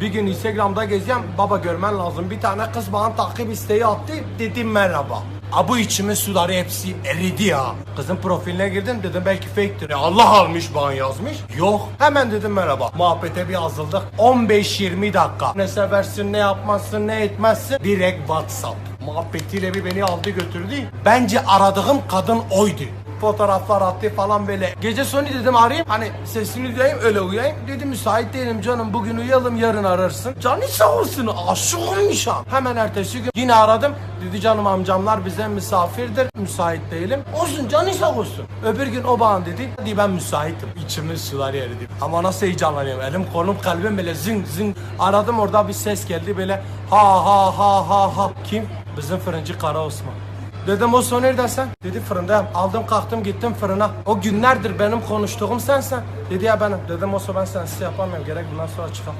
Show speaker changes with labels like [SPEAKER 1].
[SPEAKER 1] Bir gün Instagram'da gezeceğim. Baba görmen lazım. Bir tane kız bana takip isteği attı. Dedim merhaba. A bu içimin suları hepsi eridi ya. Kızın profiline girdim dedim belki fake'tir. Allah almış bana yazmış. Yok. Hemen dedim merhaba. Muhabbete bir yazıldık. 15-20 dakika. Ne seversin ne yapmazsın ne etmezsin. Direkt WhatsApp. Muhabbetiyle bir beni aldı götürdü. Bence aradığım kadın oydu fotoğraflar attı falan böyle. Gece sonu dedim arayayım hani sesini duyayım öyle uyuyayım. Dedi müsait değilim canım bugün uyuyalım yarın ararsın. Canı sağ olsun ha. Hemen ertesi gün yine aradım. Dedi canım amcamlar bize misafirdir müsait değilim. Olsun canı sağ olsun. Öbür gün o bana dedi. Dedi ben müsaitim. İçimin sular eridi. Ama nasıl heyecanlanıyorum. Elim kolum kalbim böyle zing zing. Aradım orada bir ses geldi böyle ha ha ha ha ha. Kim? Bizim fırıncı Kara Osman. Dedim o son nereden sen? Dedi fırındayım. Aldım kalktım gittim fırına. O günlerdir benim konuştuğum sensen. Dedi ya benim. Dedim o ben sensiz yapamıyorum. Gerek bundan sonra çıkalım.